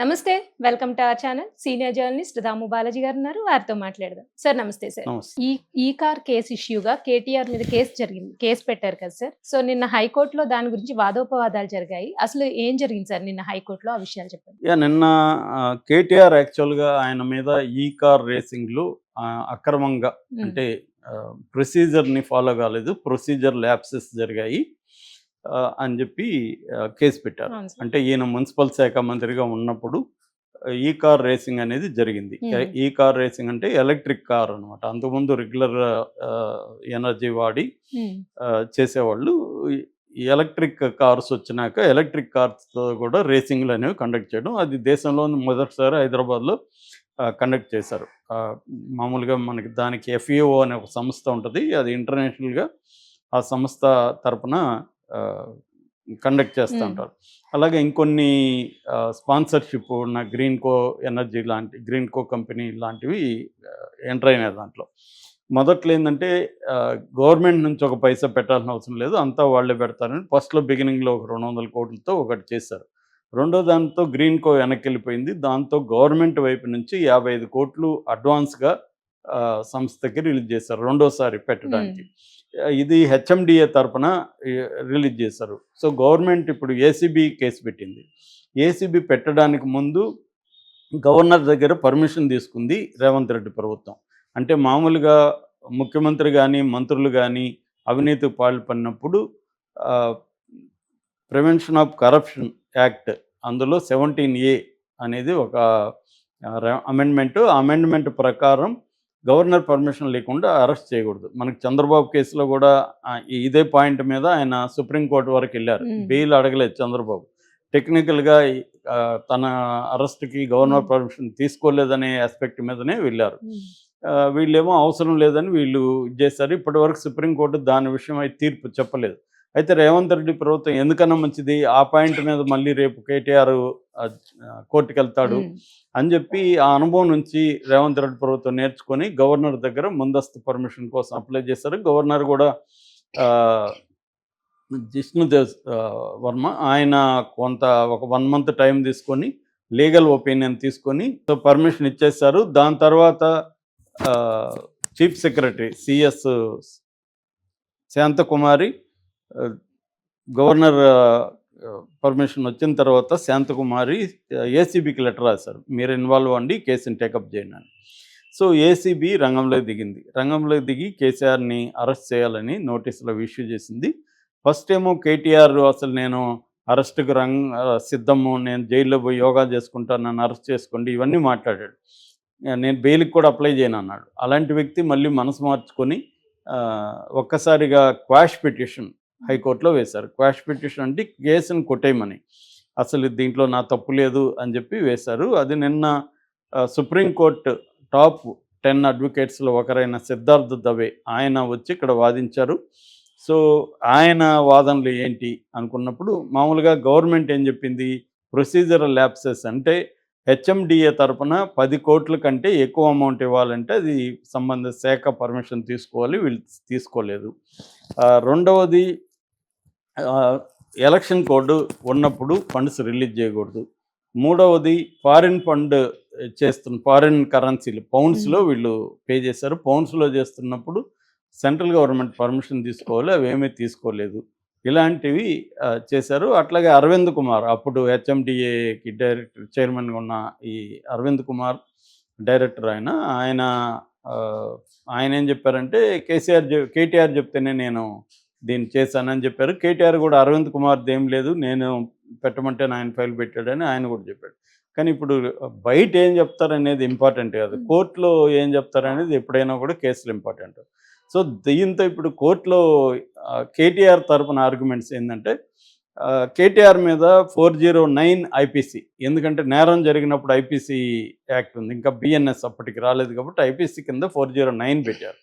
నమస్తే welcome to our channel. Senior journalist Damu Balaji గారు ఉన్నారు వారితో మాట్లాడదాం. సార్ నమస్తే సార్. ఈ ఈ కార్ కేసు ఇష్యూగా కేటీఆర్ మీద కేసు జరిగింది. కేసు పెట్టారు కదా సార్. సో నిన్న హైకోర్టులో దాని గురించి వాదోపవాదాలు జరిగాయి. అసలు ఏం జరిగింది సార్ నిన్న హైకోర్టులో? ఆ విషయాలు చెప్పండి. నిన్న కేటీఆర్ యాక్చువల్గా ఆయన మీద ఈ కార్ రేసింగ్లు అక్రమంగా అంటే ప్రొసీజర్ని ఫాలో కాలేదు. ప్రొసీజర్ ల్యాప్సెస్ జరిగాయి. అని చెప్పి కేసు పెట్టారు. అంటే ఈయన మున్సిపల్ శాఖ మంత్రిగా ఉన్నప్పుడు ఈ కార్ రేసింగ్ అనేది జరిగింది. ఈ కార్ రేసింగ్ అంటే ఎలక్ట్రిక్ కార్ అనమాట అంతకుముందు రెగ్యులర్ ఎనర్జీ వాడి చేసేవాళ్ళు. ఎలక్ట్రిక్ కార్స్ వచ్చినాక ఎలక్ట్రిక్ కార్స్తో కూడా రేసింగ్లు అనేవి కండక్ట్ చేయడం. అది దేశంలో మొదటిసారి హైదరాబాద్లో కండక్ట్ చేశారు. మామూలుగా మనకి దానికి ఎఫ్ఈఓ అనే ఒక సంస్థ ఉంటుంది. అది ఇంటర్నేషనల్గా ఆ సంస్థ తరపున కండక్ట్ చేస్తూ. ఉంటారు. అలాగే ఇంకొన్ని స్పాన్సర్షిప్ ఉన్న గ్రీన్ కో ఎనర్జీ లాంటి గ్రీన్ కో కంపెనీ లాంటివి ఎంటర్ అయినాయి దాంట్లో. మొదట్లో ఏంటంటే గవర్నమెంట్ నుంచి ఒక పైసా పెట్టాల్సిన అవసరం లేదు అంతా వాళ్ళే పెడతారని ఫస్ట్లో బిగినింగ్లో ఒక రెండు వందల కోట్లతో ఒకటి చేశారు. రెండో దాంతో గ్రీన్ కో వెనక్కి వెళ్ళిపోయింది. దాంతో గవర్నమెంట్ వైపు నుంచి యాభై ఐదు కోట్లు అడ్వాన్స్గా సంస్థకి రిలీజ్ చేశారు రెండోసారి పెట్టడానికి. ఇది హెచ్ఎండిఏ తరపున ఈ, రిలీజ్ చేశారు. సో గవర్నమెంట్ ఇప్పుడు ఏసీబీ కేసు పెట్టింది. ఏసీబీ పెట్టడానికి ముందు గవర్నర్ దగ్గర పర్మిషన్ తీసుకుంది రేవంత్ రెడ్డి ప్రభుత్వం. అంటే మామూలుగా ముఖ్యమంత్రి కానీ మంత్రులు కానీ అవినీతి పాల్పడినప్పుడు ప్రివెన్షన్ ఆఫ్ కరప్షన్ యాక్ట్ అందులో సెవెంటీన్ ఏ అనేది ఒక అమెండ్మెంట్. అమెండ్మెంట్ ప్రకారం గవర్నర్ పర్మిషన్ లేకుండా అరెస్ట్ చేయకూడదు. మనకి చంద్రబాబు కేసులో కూడా ఇదే పాయింట్ మీద ఆయన సుప్రీంకోర్టు వరకు వెళ్ళారు. బెయిల్ అడగలేదు చంద్రబాబు. టెక్నికల్గా తన అరెస్ట్కి గవర్నర్. పర్మిషన్ తీసుకోలేదనే ఆస్పెక్ట్ మీదనే వెళ్ళారు. వీళ్ళేమో అవసరం లేదని వీళ్ళు చేశారు. ఇప్పటి వరకు సుప్రీంకోర్టు దాని విషయమై తీర్పు చెప్పలేదు. అయితే రేవంత్ రెడ్డి ప్రభుత్వం ఎందుకన్నా మంచిది? ఆ పాయింట్ మీద మళ్ళీ రేపు కేటీఆర్ కోర్టుకు వెళ్తాడు అని చెప్పి ఆ అనుభవం నుంచి రేవంత్ రెడ్డి ప్రభుత్వం నేర్చుకొని గవర్నర్ దగ్గర ముందస్తు పర్మిషన్ కోసం అప్లై చేశారు. గవర్నర్ కూడా జిష్ణుదేవ్ వర్మ ఆయన కొంత ఒక వన్ మంత్ టైం తీసుకొని లీగల్ ఒపీనియన్ తీసుకొని సో పర్మిషన్ ఇచ్చేశారు. దాని తర్వాత chief secretary CS Shantakumari governor permission వచ్చిన తర్వాత శాంతకుమారి ఏసీబీకి లెటర్ రాశారు. మీరు ఇన్వాల్వ్ అండి కేసుని టేకప్ చేయండి అని. సో ఏసీబీ రంగంలో దిగింది. రంగంలో దిగి కేసీఆర్ని అరెస్ట్ చేయాలని నోటీసులు ఇష్యూ చేసింది. ఫస్ట్ ఏమో కేటీఆర్ అసలు నేను అరెస్ట్కు రంగ్ సిద్ధము నేను జైల్లో పోయి యోగా చేసుకుంటాను నన్ను అరెస్ట్ చేసుకోండి ఇవన్నీ మాట్లాడాడు. నేను బెయిల్కి కూడా అప్లై చేయను అన్నాడు. అలాంటి వ్యక్తి మళ్ళీ మనసు మార్చుకొని ఒక్కసారిగా క్వాష్ పిటిషన్ హైకోర్టులో వేశారు. క్వాష్ పిటిషన్ అంటే కేసును కొట్టేయమని. అసలు దీంట్లో నా తప్పు లేదు అని చెప్పి వేశారు. అది నిన్న సుప్రీంకోర్టు టాప్ టెన్ అడ్వకేట్స్లో ఒకరైన సిద్ధార్థ దవే ఆయన వచ్చి ఇక్కడ వాదించారు. సో ఆయన వాదనలు ఏంటి అనుకున్నప్పుడు మామూలుగా గవర్నమెంట్ ఏం చెప్పింది? ప్రొసీజరల్ ల్యాప్సెస్ అంటే హెచ్ఎండిఏ తరపున పది కోట్ల కంటే ఎక్కువ అమౌంట్ ఇవ్వాలంటే అది సంబంధిత శాఖ పర్మిషన్ తీసుకోవాలి వీళ్ళు తీసుకోలేదు. రెండవది ఎలక్షన్ కోడ్ ఉన్నప్పుడు ఫండ్స్ రిలీజ్ చేయకూడదు. మూడవది ఫారిన్ ఫండ్ చేస్తున్న ఫారిన్ కరెన్సీలు పౌండ్స్లో వీళ్ళు పే చేశారు. పౌండ్స్లో చేస్తున్నప్పుడు సెంట్రల్ గవర్నమెంట్ పర్మిషన్ తీసుకోవాలి అవి ఏమీ తీసుకోలేదు. ఇలాంటివి చేశారు. అట్లాగే అరవింద్ కుమార్ అప్పుడు హెచ్ఎండిఏకి డైరెక్టర్ చైర్మన్గా ఉన్న ఈ అరవింద్ కుమార్ డైరెక్టర్ ఆయన ఆయన ఆయన ఏం చెప్పారంటే కేసీఆర్ కేటీఆర్ చెప్తేనే నేను దీన్ని చేశానని చెప్పారు. కేటీఆర్ కూడా అరవింద్ కుమార్ ఏం లేదు నేను పెట్టమంటే ఆయన ఫైల్ పెట్టాడని ఆయన కూడా చెప్పాడు. కానీ ఇప్పుడు బయట ఏం చెప్తారనేది ఇంపార్టెంట్ కాదు. కోర్టులో ఏం చెప్తారనేది ఎప్పుడైనా కూడా కేసులు ఇంపార్టెంట్. సో దీంతో ఇప్పుడు కోర్టులో కేటీఆర్ తరపున ఆర్గ్యుమెంట్స్ ఏంటంటే కేటీఆర్ మీద ఫోర్ జీరో నైన్ ఐపీసీ ఎందుకంటే నేరం జరిగినప్పుడు ఐపీసీ యాక్ట్ ఉంది. ఇంకా బిఎన్ఎస్ అప్పటికి రాలేదు కాబట్టి ఐపీసీ కింద ఫోర్ జీరో నైన్ పెట్టారు.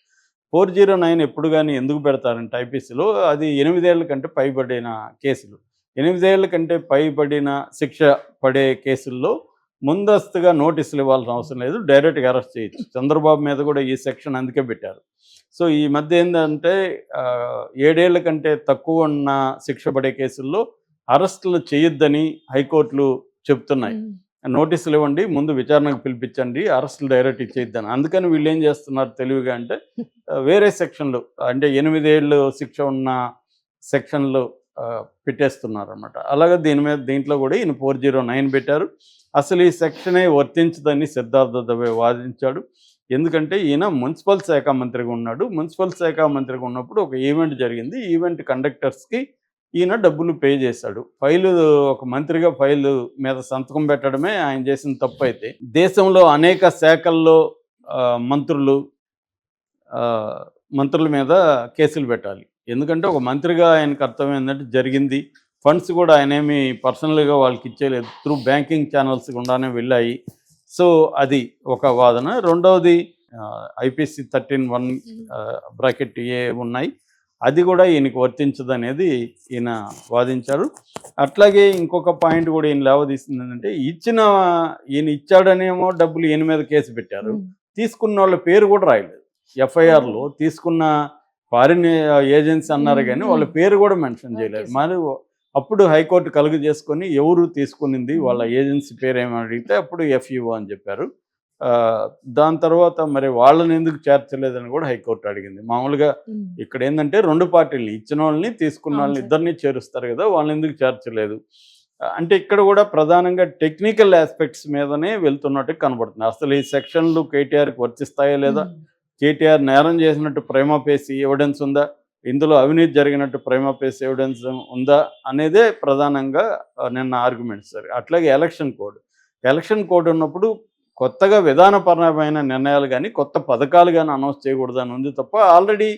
ఫోర్ జీరో నైన్ ఎప్పుడు కానీ ఎందుకు పెడతారంటే ఐపీసీలో అది ఎనిమిదేళ్ళ కంటే పైబడిన కేసులు. ఎనిమిదేళ్ళ కంటే పైబడిన శిక్ష పడే కేసుల్లో ముందస్తుగా నోటీసులు ఇవ్వాల్సిన అవసరం లేదు. డైరెక్ట్గా అరెస్ట్ చేయొచ్చు. చంద్రబాబు మీద కూడా ఈ సెక్షన్ అందుకే పెట్టారు. సో ఈ మధ్య ఏంటంటే ఏడేళ్ళ కంటే తక్కువ ఉన్న శిక్ష పడే కేసుల్లో అరెస్టులు చేయొద్దని హైకోర్టులు చెప్తున్నాయి. నోటీసులు ఇవ్వండి ముందు విచారణకు పిలిపించండి అరెస్టులు డైరెక్ట్ ఇచ్చేద్దాను అందుకని వీళ్ళు ఏం చేస్తున్నారు తెలివిగా అంటే వేరే సెక్షన్లు అంటే ఎనిమిదేళ్ళు శిక్ష ఉన్న సెక్షన్లు పెట్టేస్తున్నారు అనమాట అలాగే దీని మీద దీంట్లో కూడా ఈయన ఫోర్ జీరో నైన్ పెట్టారు. అసలు ఈ సెక్షనే వర్తించదని సిద్ధార్థ దవే వాదించాడు. ఎందుకంటే ఈయన మున్సిపల్ శాఖ మంత్రిగా ఉన్నాడు. మున్సిపల్ శాఖ మంత్రిగా ఉన్నప్పుడు ఒక ఈవెంట్ జరిగింది. ఈవెంట్ కండక్టర్స్కి ఈయన డబ్బులు పే చేశాడు. ఫైలు ఒక మంత్రిగా ఫైలు మీద సంతకం పెట్టడమే ఆయన చేసిన తప్పు అయితే. దేశంలో అనేక శాఖల్లో మంత్రులు మంత్రుల మీద కేసులు పెట్టాలి. ఎందుకంటే ఒక మంత్రిగా ఆయన కర్తవ్యం ఏంటంటే జరిగింది. ఫండ్స్ కూడా ఆయన ఏమి పర్సనల్గా వాళ్ళకి ఇచ్చేయలేదు. త్రూ బ్యాంకింగ్ ఛానల్స్ గుండానే వెళ్ళాయి. సో అది ఒక వాదన. రెండవది IPC thirteen one bracket A ఉన్నాయి. అది కూడా ఈయనకి వర్తించదు అనేది ఈయన వాదించారు. అట్లాగే ఇంకొక పాయింట్ కూడా ఈయన లేవదీసింది ఏంటంటే ఇచ్చిన ఈయన ఇచ్చాడనేమో డబ్బులు ఈయన మీద కేసు పెట్టారు. తీసుకున్న వాళ్ళ పేరు కూడా రాయలేదు. ఎఫ్ఐఆర్లో తీసుకున్న ఫారిన్ ఏజెన్సీ అన్నారు కానీ వాళ్ళ పేరు కూడా మెన్షన్ చేయలేదు. మరి అప్పుడు హైకోర్టు కలుగు చేసుకొని ఎవరు తీసుకునింది వాళ్ళ ఏజెన్సీ పేరు ఏమని అడిగితే అప్పుడు ఎఫ్ఈఓ అని చెప్పారు. దాని తర్వాత మరి వాళ్ళని ఎందుకు చేర్చలేదని కూడా హైకోర్టు అడిగింది. మామూలుగా ఇక్కడ ఏంటంటే రెండు పార్టీలు ఇచ్చిన వాళ్ళని తీసుకున్న వాళ్ళని. ఇద్దరిని చేరుస్తారు కదా వాళ్ళని ఎందుకు చేర్చలేదు? అంటే ఇక్కడ కూడా ప్రధానంగా టెక్నికల్ ఆస్పెక్ట్స్ మీదనే వెళ్తున్నట్టు కనబడుతుంది. అసలు ఈ సెక్షన్లు కేటీఆర్కి వర్తిస్తాయా లేదా? కేటీఆర్ నేరం చేసినట్టు ప్రేమ పేసి ఎవిడెన్స్ ఉందా? ఇందులో అవినీతి జరిగినట్టు ప్రేమ పేసి ఎవిడెన్స్ ఉందా? అనేదే ప్రధానంగా నిన్న ఆర్గ్యుమెంట్ సార్. అట్లాగే ఎలక్షన్ కోడ్. ఎలక్షన్ కోడ్ ఉన్నప్పుడు కొత్తగా విధానపరమైన నిర్ణయాలు కానీ కొత్త పథకాలు కానీ అనౌన్స్ చేయకూడదని ఉంది తప్ప ఆల్రెడీ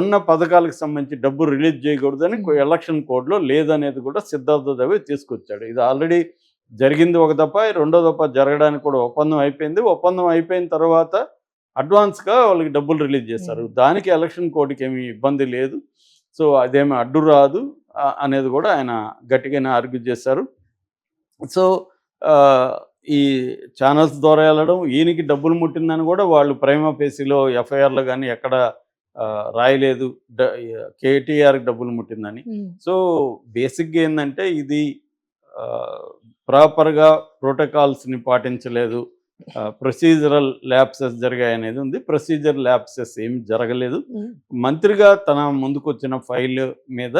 ఉన్న పథకాలకు సంబంధించి డబ్బు రిలీజ్ చేయకూడదని. ఎలక్షన్ కోడ్లో లేదనేది కూడా సిద్ధార్థ దవే తీసుకొచ్చాడు ఇది ఆల్రెడీ జరిగింది ఒక దఫా రెండో దఫా జరగడానికి కూడా ఒప్పందం అయిపోయింది ఒప్పందం అయిపోయిన తర్వాత అడ్వాన్స్గా వాళ్ళకి డబ్బులు రిలీజ్ చేస్తారు. దానికి ఎలక్షన్ కోడ్కి ఏమి ఇబ్బంది లేదు సో అదేమి అడ్డు రాదు అనేది కూడా ఆయన గట్టిగానే ఆర్గ్యూ చేశారు సో ఈ ఛానల్స్ ద్వారా వెళ్ళడం ఈయనకి డబ్బులు ముట్టిందని కూడా వాళ్ళు ప్రైమా పేసీలో ఎఫ్ఐఆర్లో కానీ ఎక్కడ రాయలేదు. డ కేటీఆర్కి డబ్బులు ముట్టిందని. సో బేసిక్గా ఏంటంటే ఇది ప్రాపర్గా ప్రోటోకాల్స్ని పాటించలేదు. ప్రొసీజరల్ ల్యాప్సెస్ జరిగాయి అనేది ఉంది. ప్రొసీజర్ ల్యాప్సెస్ ఏం జరగలేదు. మంత్రిగా తన ముందుకు వచ్చిన ఫైల్ మీద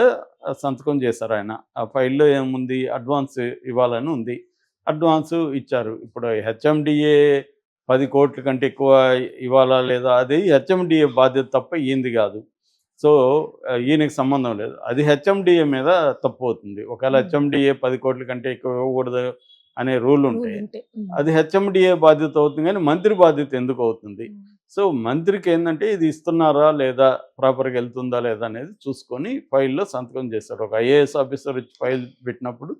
సంతకం చేశారు ఆయన. ఆ ఫైల్లో ఏముంది? అడ్వాన్స్ ఇవ్వాలని ఉంది. అడ్వాన్స్ ఇచ్చారు. ఇప్పుడు హెచ్ఎండిఏ పది కోట్ల కంటే ఎక్కువ ఇవ్వాలా లేదా? అది హెచ్ఎండిఏ బాధ్యత తప్ప ఈయనది కాదు. సో ఈయనకి సంబంధం లేదు. అది హెచ్ఎండిఏ మీద తప్పు అవుతుంది. ఒకవేళ. హెచ్ఎండిఏ పది కోట్ల కంటే ఎక్కువ ఇవ్వకూడదు అనే రూల్ ఉంటే అది హెచ్ఎండిఏ బాధ్యత అవుతుంది కానీ మంత్రి బాధ్యత ఎందుకు అవుతుంది? సో మంత్రికి ఏంటంటే ఇది ఇస్తున్నారా లేదా? ప్రాపర్గా వెళ్తుందా లేదా అనేది చూసుకొని ఫైల్లో సంతకం చేస్తాడు ఒక ఐఏఎస్ ఆఫీసర్ ఫైల్ పెట్టినప్పుడు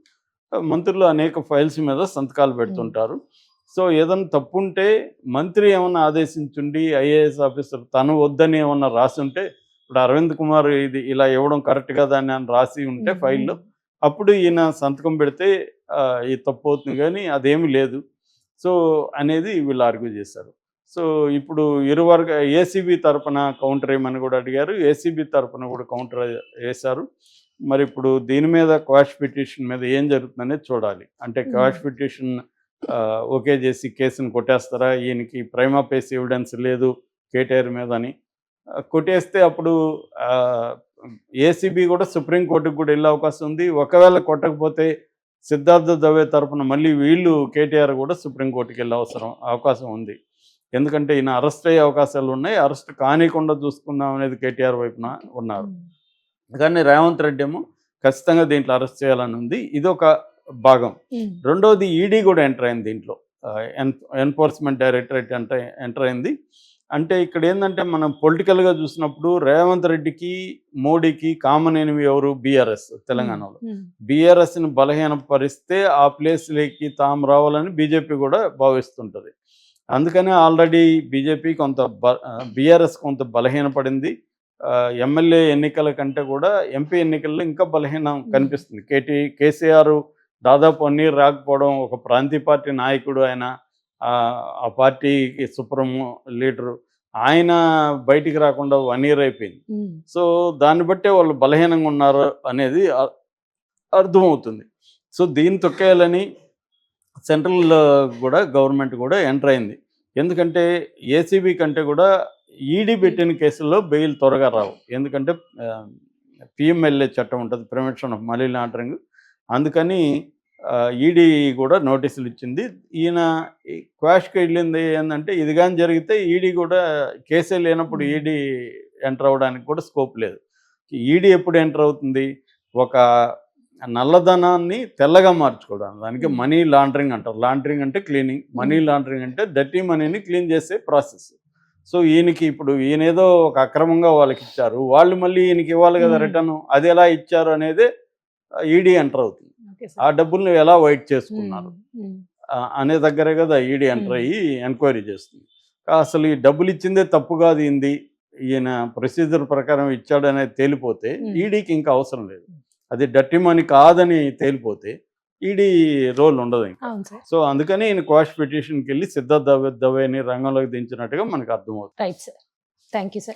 మంత్రులు అనేక ఫైల్స్ మీద సంతకాలు పెడుతుంటారు. సో ఏదైనా తప్పు ఉంటే మంత్రి ఏమన్నా ఆదేశించుండి ఐఏఎస్ ఆఫీసర్ తను వద్దని ఏమన్నా రాసి ఉంటే ఇప్పుడు అరవింద్ కుమార్ ఇది ఇలా ఇవ్వడం కరెక్ట్ కదా అని అని రాసి ఉంటే ఫైల్లో అప్పుడు ఈయన సంతకం పెడితే ఇది తప్పు అవుతుంది కానీ అదేమీ లేదు. సో అనేది వీళ్ళు ఆర్గ్యూ చేశారు. సో ఇప్పుడు ఇరు వర్గ ఏసీబీ తరపున కౌంటర్ ఏమని కూడా అడిగారు. ఏసీబీ తరపున కూడా కౌంటర్ వేశారు. మరి ఇప్పుడు దీని మీద క్వాష్ పిటిషన్ మీద ఏం జరుగుతుందనేది చూడాలి. అంటే. క్వాష్ పిటిషన్ ఓకే చేసి కేసును కొట్టేస్తారా? ఈయనకి ప్రైమా పేస్ ఎవిడెన్స్ లేదు కేటీఆర్ మీద అని. కొట్టేస్తే అప్పుడు ఏసీబీ కూడా సుప్రీంకోర్టుకు కూడా వెళ్ళే అవకాశం ఉంది. ఒకవేళ కొట్టకపోతే సిద్ధార్థ దవే తరపున మళ్ళీ వీళ్ళు కేటీఆర్ కూడా సుప్రీంకోర్టుకి వెళ్ళే అవసరం అవకాశం ఉంది. ఎందుకంటే ఈయన అరెస్ట్ అయ్యే అవకాశాలు ఉన్నాయి. అరెస్ట్ కానికుండా చూసుకుందాం అనేది కేటీఆర్ వైపున ఉన్నారు. కానీ రేవంత్ రెడ్డి ఏమో ఖచ్చితంగా దీంట్లో అరెస్ట్ చేయాలని ఉంది. ఇది ఒక భాగం రెండవది ఈడీ కూడా ఎంటర్ అయింది దీంట్లో. ఎన్ ఎన్ఫోర్స్మెంట్ డైరెక్టరేట్ ఎంటర్ ఎంటర్ అయింది. అంటే ఇక్కడ ఏంటంటే మనం పొలిటికల్గా చూసినప్పుడు రేవంత్ రెడ్డికి మోడీకి కామన్ ఎనిమి ఎవరు? బీఆర్ఎస్ తెలంగాణలో. బీఆర్ఎస్ని బలహీనపరిస్తే ఆ ప్లేస్లోకి తాము రావాలని బీజేపీ కూడా భావిస్తుంటుంది. అందుకనే ఆల్రెడీ బీజేపీ కొంత బ బీఆర్ఎస్ కొంత బలహీనపడింది. ఎమ్మెల్యే ఎన్నికల కంటే కూడా ఎంపీ ఎన్నికల్లో ఇంకా బలహీనం కనిపిస్తుంది. కేటీ కేసీఆర్ దాదాపు అన్ని రాకపోవడం ఒక ప్రాంతీయ పార్టీ నాయకుడు ఆయన ఆ, పార్టీకి సుప్రీం లీడరు ఆయన బయటికి రాకుండా వన్ ఇయర్ అయిపోయింది. సో దాన్ని బట్టే వాళ్ళు బలహీనంగా ఉన్నారు అనేది అర్థమవుతుంది. సో దీన్ని తొక్కేయాలని సెంట్రల్ కూడా గవర్నమెంట్ కూడా ఎంటర్ అయింది. ఎందుకంటే ఏసీబీ కంటే కూడా ఈడీ పెట్టిన కేసుల్లో బెయిల్ త్వరగా రావు. ఎందుకంటే పిఎంఎల్ఏ చట్టం ఉంటుంది ప్రివెన్షన్ ఆఫ్ మనీ లాండరింగ్. అందుకని ఈడీ కూడా నోటీసులు ఇచ్చింది. ఈయన క్వాష్కి వెళ్ళింది ఏంటంటే ఇది కానీ జరిగితే ఈడీ కూడా కేసే లేనప్పుడు ఈడీ ఎంటర్ అవ్వడానికి కూడా స్కోప్ లేదు. ఈడీ ఎప్పుడు ఎంటర్ అవుతుంది? ఒక నల్లధనాన్ని తెల్లగా మార్చుకోవడం దానికి Hmm. మనీ లాండరింగ్ అంటారు. లాండరింగ్ అంటే క్లీనింగ్. Money Hmm. లాండరింగ్ అంటే డర్టీ మనీని క్లీన్ చేసే ప్రాసెస్. సో ఈయనకి ఇప్పుడు ఈయన ఏదో ఒక అక్రమంగా వాళ్ళకి ఇచ్చారు వాళ్ళు మళ్ళీ ఈయనకి ఇవ్వాలి కదా. రిటర్న్. అది ఎలా ఇచ్చారు అనేది ఈడీ ఎంటర్ అవుతుంది. ఆ డబ్బుల్ని ఎలా వైట్ చేసుకున్నారు? అనే దగ్గరే కదా ఈడీ ఎంటర్. అయ్యి ఎంక్వైరీ చేస్తుంది. అసలు ఈ డబ్బులు ఇచ్చిందే తప్పు కాదు ఇంది. ఈయన ప్రొసీజర్ ప్రకారం ఇచ్చాడు అనేది తేలిపోతే. ఈడీకి ఇంకా అవసరం లేదు. అది డట్టి మనీ కాదని తేలిపోతే ఈడీ రోల్ ఉండదు సో అందుకని ఈయన క్వాష్ పిటిషన్కి వెళ్ళి సిద్ధార్థ దవేని రంగంలోకి దించినట్టుగా మనకు అర్థమవుతుంది. Right sir thank you sir